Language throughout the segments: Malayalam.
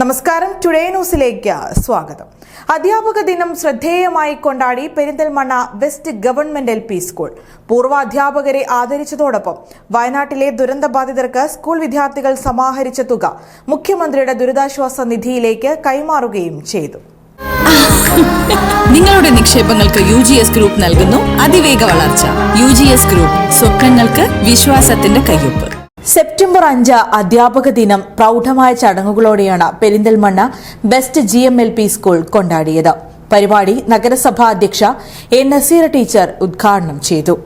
നമസ്കാരം. ടുഡേ ന്യൂസിലേക്ക് സ്വാഗതം. അധ്യാപക ദിനം ശ്രദ്ധേയമായി കൊണ്ടാടി Perinthalmanna west government L P school പൂർവ അധ്യാപകരെ ആദരിച്ചതോടൊപ്പം വയനാട്ടിലെ ദുരന്തബാധിതർക്ക് സ്കൂൾ വിദ്യാർത്ഥികൾ സമാഹരിച്ച തുക മുഖ്യമന്ത്രിയുടെ ദുരിതാശ്വാസ നിധിയിലേക്ക് കൈമാറുകയും ചെയ്തു. നിങ്ങളുടെ നിക്ഷേപങ്ങൾക്ക് യു ജി എസ് ഗ്രൂപ്പ് നൽകുന്നു. അതിവേഗ വളർച്ച. യു ജി എസ് ഗ്രൂപ്പ് സ്വപ്നങ്ങൾക്ക് വിശ്വാസത്തിന്റെ കയ്യൊപ്പ്. സെപ്റ്റംബർ അഞ്ച് അധ്യാപക ദിനം പ്രൗഢമായ ചടങ്ങുകളോടെയാണ് Perinthalmanna west G M L P school കൊണ്ടാടിയത്. പരിപാടി നഗരസഭാ അധ്യക്ഷ എ നസീർ ടീച്ചർ ഉദ്ഘാടനം ചെയ്തു.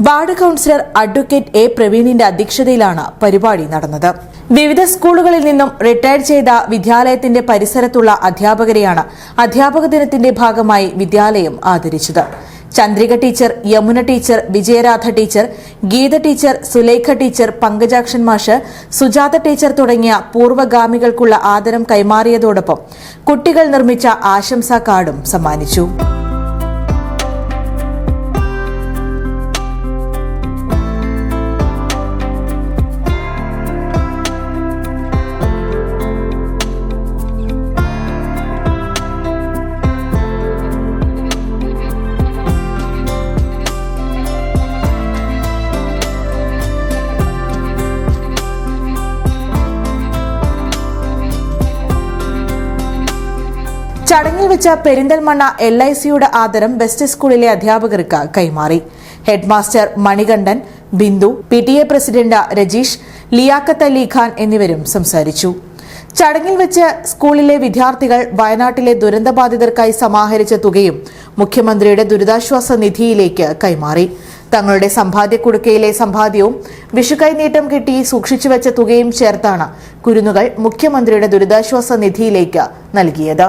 വാർഡ് കൌൺസിലർ അഡ്വക്കേറ്റ് എ പ്രവീണിന്റെ അധ്യക്ഷതയിലാണ് പരിപാടി നടന്നത്. വിവിധ സ്കൂളുകളിൽ നിന്നും റിട്ടയർ ചെയ്ത വിദ്യാലയത്തിന്റെ പരിസരത്തുള്ള അധ്യാപകരെയാണ് അധ്യാപക ദിനത്തിന്റെ ഭാഗമായി വിദ്യാലയം ആദരിച്ചത്. Chandrika teacher Yamuna teacher Vijayaradha teacher Geetha teacher Sulekha teacher Pankajakshan മാഷ് സുജാത ടീച്ചർ തുടങ്ങിയ പൂർവഗാമികൾക്കുള്ള ആദരം കൈമാറിയതോടൊപ്പം കുട്ടികൾ നിർമ്മിച്ച ആശംസാ കാർഡും സമ്മാനിച്ചു. ചടങ്ങിൽ വെച്ച പെരിന്തൽമണ്ണ എൽ ഐ സിയുടെ ആദരം ബെസ്റ്റ് സ്കൂളിലെ അധ്യാപകർക്ക് കൈമാറി. Headmaster Manikandan Bindu P T A president Rajeesh Liaquat Ali Khan എന്നിവരും സംസാരിച്ചു. ചടങ്ങിൽ വെച്ച് സ്കൂളിലെ വിദ്യാർത്ഥികൾ വയനാട്ടിലെ ദുരന്തബാധിതർക്കായി സമാഹരിച്ച തുകയും മുഖ്യമന്ത്രിയുടെ ദുരിതാശ്വാസ നിധിയിലേക്ക് കൈമാറി. തങ്ങളുടെ സമ്പാദ്യ കുടുക്കയിലെ സമ്പാദ്യവും വിഷുക്കൈനീട്ടം കിട്ടി സൂക്ഷിച്ചു വെച്ച തുകയും ചേർത്താണ് കുരുന്നുകൾ മുഖ്യമന്ത്രിയുടെ ദുരിതാശ്വാസ നിധിയിലേക്ക് നൽകിയത്.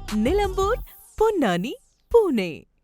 Nilambur Ponnani Pune.